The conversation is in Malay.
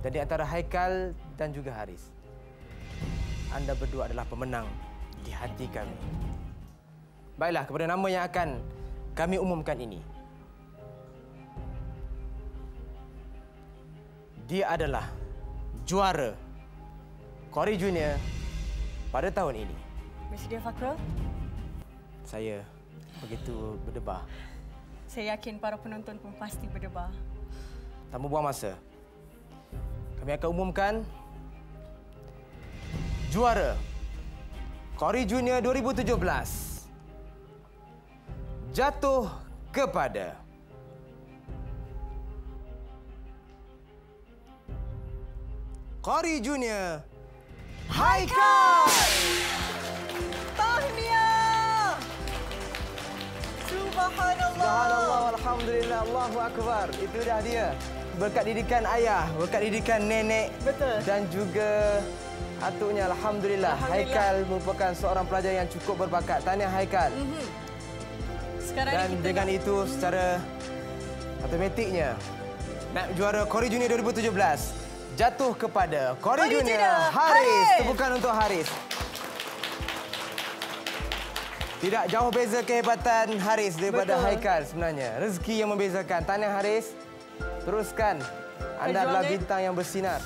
Dan di antara Haikal dan juga Haris. Anda berdua adalah pemenang di hati kami. Baiklah, kepada nama yang akan kami umumkan ini. Dia adalah juara Kori Junior pada tahun ini. Bersedia Fakrul? Saya begitu berdebar. Saya yakin para penonton pun pasti berdebar. Tanpa buang masa. Kami akan umumkan juara Kori Junior 2017 jatuh kepada Kori Junior Haikal. Subhanallah! Subhanallah, Alhamdulillah, Allahu Akbar. Itu dah dia. Berkat didikan ayah, berkat didikan nenek. Betul. Dan juga atuknya, Alhamdulillah. Alhamdulillah. Haikal merupakan seorang pelajar yang cukup berbakat. Tahniah Haikal. Mhm. Sekarang Dan kita dengan nak- itu secara automatiknya, nak juara Kori Junior 2017 jatuh kepada Kori Kori Junior Junior Haris. Haris. Tepukan untuk Haris. Tidak jauh beza kehebatan Haris daripada Betul. Haikal sebenarnya. Rezeki yang membezakan. Tahniah Haris. Teruskan. Anda adalah bintang yang bersinar.